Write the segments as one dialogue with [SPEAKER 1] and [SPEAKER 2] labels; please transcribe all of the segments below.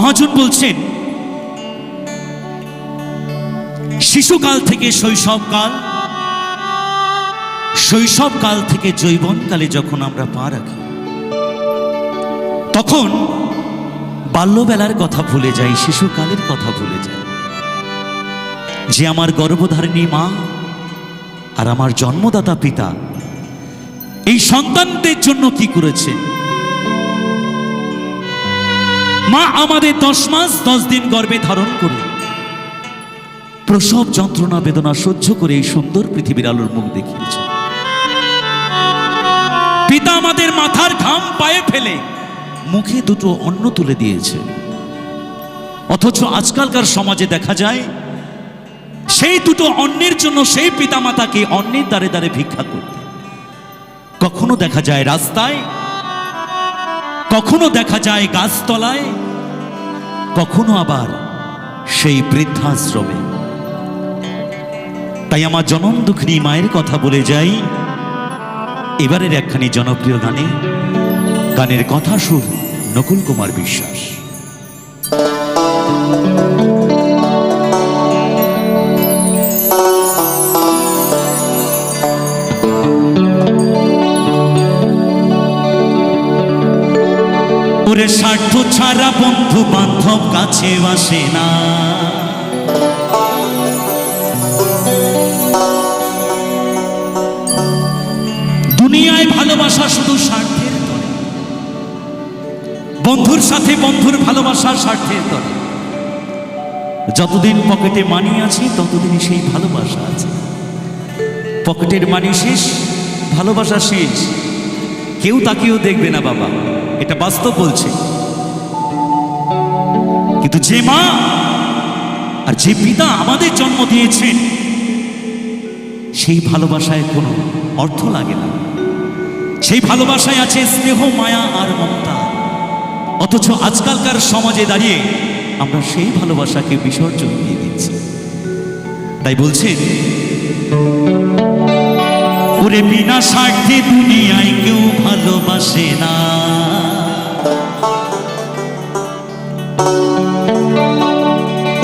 [SPEAKER 1] মহাজন বলছেন, শিশুকাল থেকে শৈশবকাল শৈশবকাল থেকে যৌবনকালে যখন আমরা পা রাখি, তখন বাল্যবেলার কথা ভুলে যাই, শিশুকালের কথা ভুলে যাই। যে আমার গর্ভধারিণী মা আর আমার জন্মদাতা পিতা, এই সন্তানদের জন্য কি করেছে? মা আমাদের দশ মাস, দশ দিন গর্ভে ধারণ করে প্রসব যন্ত্রণা, বেদনা সহ্য করে এই সুন্দর পৃথিবীর আলোর মুখ দেখিয়েছে পিতা আমাদের মাথার ঘাম পায়ে ফেলে, মুখে দুটো অন্ন তুলে দিয়েছে অথচ আজকালকার সমাজে দেখা যায়, সেই দুটো অন্নের জন্য সেই পিতামাতাকে অন্যের দ্বারে দ্বারে ভিক্ষা করতে। কখনো দেখা যায় রাস্তায়, কখনো দেখা যায় গাছতলায় কখনো আবার সেই বৃদ্ধাশ্রমে। তাই আমার জনম দুঃখিনী মায়ের কথা বলে যাই। এবারের একখানি জনপ্রিয় গানে, গানের কথা সুর নকুল কুমার বিশ্বাস। ওরে স্বার্থ ছাড়া বন্ধু বান্ধব কাছে আসে না। দুনিয়ায় ভালোবাসা শুধু স্বার্থের তরে। বন্ধুর সাথে বন্ধুর ভালোবাসা স্বার্থের তরে। যতদিন পকেটে মানি আছে ততদিন সেই ভালোবাসা আছে। পকেটের মানি শেষ, ভালোবাসা শেষ। কেউ তাকেও দেখবে না বাবা। এটা বাস্তব বলছে। কিন্তু যে মা আর যে পিতা আমাদের জন্ম দিয়েছেন, সেই ভালোবাসায় কোনো অর্থ লাগে না। সেই ভালোবাসায় আছে স্নেহ, মায়া আর মমতা। অথচ আজকালকার সমাজে দাঁড়িয়ে আমরা সেই ভালোবাসাকে বিসর্জন দিয়ে দিচ্ছি। তাই বলছেন, ওরে বিনা স্বার্থে দুনিয়ায় কেউ ভালোবাসে না।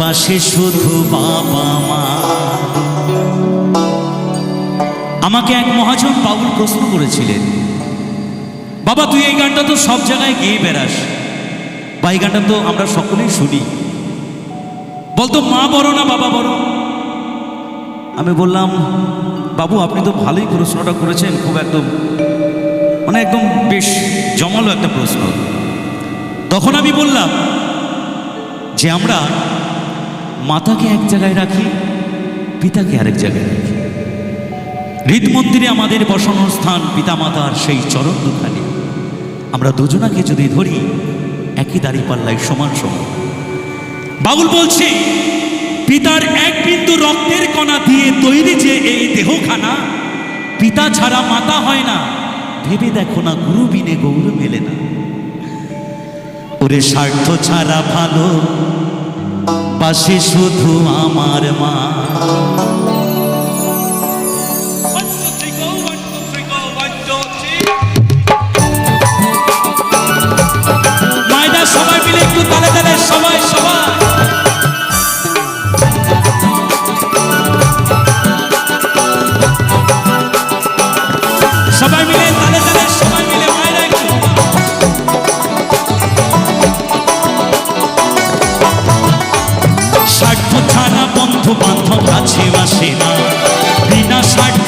[SPEAKER 1] বাসে শুধু বাবা মা। আমাকে এক মহাজন বাবুল প্রশ্ন করেছিলেন, বাবা, তুই এই গানটা তো সব জায়গায় গেয়ে বেড়াস। বা এই গানটা তো আমরা সকলেই শুনি। বলতো, মা বড় না বাবা বড়? আমি বললাম, বাবু, আপনি তো ভালোই প্রশ্নটা করেছেন, খুব একদম মানে একদম বেশ জমালো একটা প্রশ্ন। তখন আমি বললাম, যে আমরা মাতাকে এক জায়গায় রাখি, পিতাকে আরেক জায়গায় রাখি। হৃদ মন্দিরে আমাদের বসানোর স্থান পিতামাতার সেই চরণ দুখানি। আমরা দুজনাকে যদি ধরি, একই দাড়ি পাল্লায় সমান সমান। বাবুল বলছে, পিতার এক বিন্দু রক্তের কণা দিয়ে তৈরি যে এই দেহখানা, পিতা ছাড়া মাতা হয় না। ভেবে দেখো না গুরু বিনে গৌর মেলে না। ওরে স্বার্থ ছাড়া ভালো পাশে শুধু আমার মা. মায়দা সবাই মিলে একটু তালে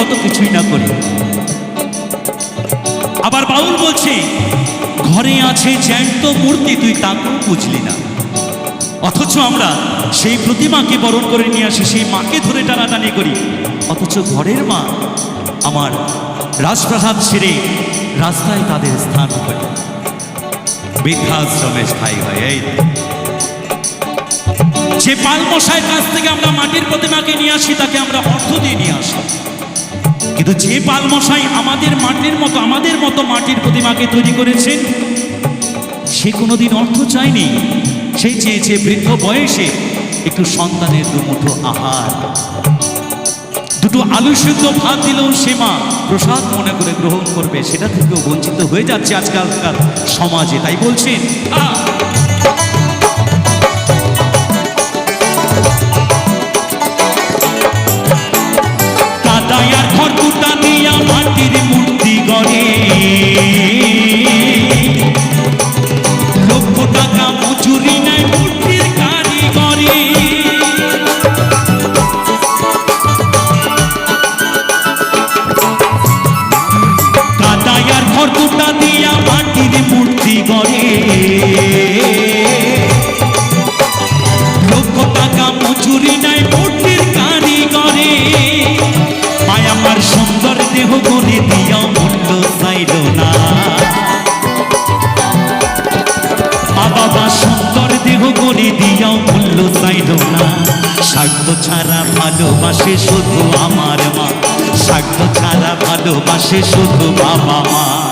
[SPEAKER 1] কত কিছুই না করি। আবার বাউল বলছে, ঘরে আছে জ্যান্ত মূর্তি, তুই তাকেও বুঝলি না। অথচ আমরা সেই প্রতিমাকে বরণ করে নিয়ে আসি, সেই মাকে ধরে টানাটানি করি। অথচ ঘরের মা আমার রাজপ্রাসাদ ছেড়ে রাস্তায় তাদের স্থান করে। বৃদ্ধাশ্রমে স্থায়ী হয়, এই যে পালমশাইয়ের কাছ থেকে আমরা মাটির প্রতিমাকে নিয়ে আসি, তাকে আমরা অর্থ দিয়ে নিয়ে আসি। কিন্তু যে পালমশাই আমাদের মাটির মতো আমাদের মতো মাটির প্রতিমাকে তৈরি করেছেন সে কোনোদিন অর্থ চায়নি। সেই চেয়েছে বৃদ্ধ বয়সে একটু সন্তানের দুমুঠো আহার। দুটো আলু সিদ্ধ ভাত দিলেও সে মা প্রসাদ মনে করে গ্রহণ করবে সেটা থেকেও বঞ্চিত হয়ে যাচ্ছে আজকালকার সমাজে তাই বলছেন আহ, সুন্দর দেহ করে দিয়াও মূল্য চাইল না। স্বার্থ ছাড়া ভালোবাসে শুধু আমার মা। স্বার্থ ছাড়া ভালোবাসে শুধু বাবা মা।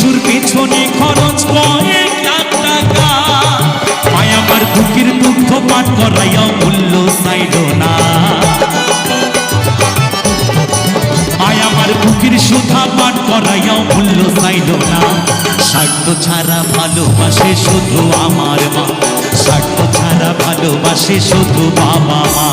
[SPEAKER 1] শিশুর পেছনে খরচ কয়েক লাখ টাকা। আমার বুকের দুগ্ধ পান করাইয়া মূল্য চাইল না। মায় আমার বুকের সুধা পান করাইয়া মূল্য চাইল না। স্বার্থ ছাড়া ভালোবাসে শুধু আমার মা। স্বার্থ ছাড়া ভালোবাসে শুধু বাবা মা।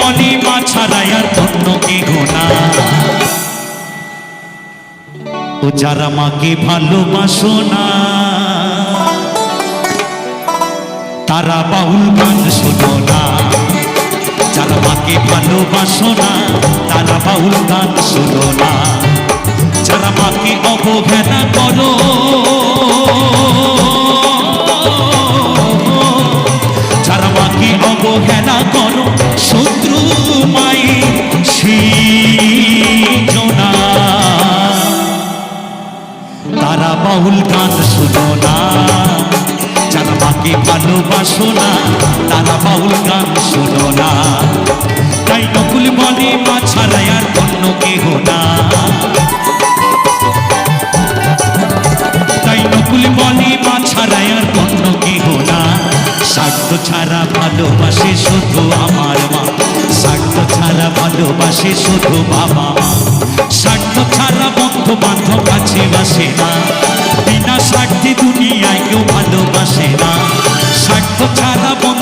[SPEAKER 1] নকুল বলে মা ছাড়াই আর অন্য কেহ না ও যারা মাকে ভালোবাসো না, তারা বাউল গান শোনো না। যারা মাকে ভালোবাসো না, তারা বাউল গান শোনো না। যারা মাকে অবহেলা করো, যারা মাকে অবহেলা করো বাউল গান শুনো না। যারা মাকে ভালোবাসো না তারা বাউল গান শোনো না। তাই নকুল বলে মা ছাড়া আর অন্য কেহ না। তাই নকুল বলে মা ছাড়া আর অন্য কেহ না। স্বার্থ ছাড়া ভালোবাসে শুধু আমার মা। স্বার্থ ছাড়া ভালোবাসে শুধু বাবা মা। স্বার্থ ছাড়া বন্ধু বান্ধব কাছে বাসে না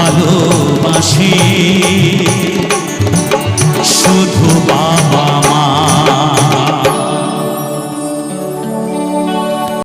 [SPEAKER 1] ভালোবাসে। শুধু বাবা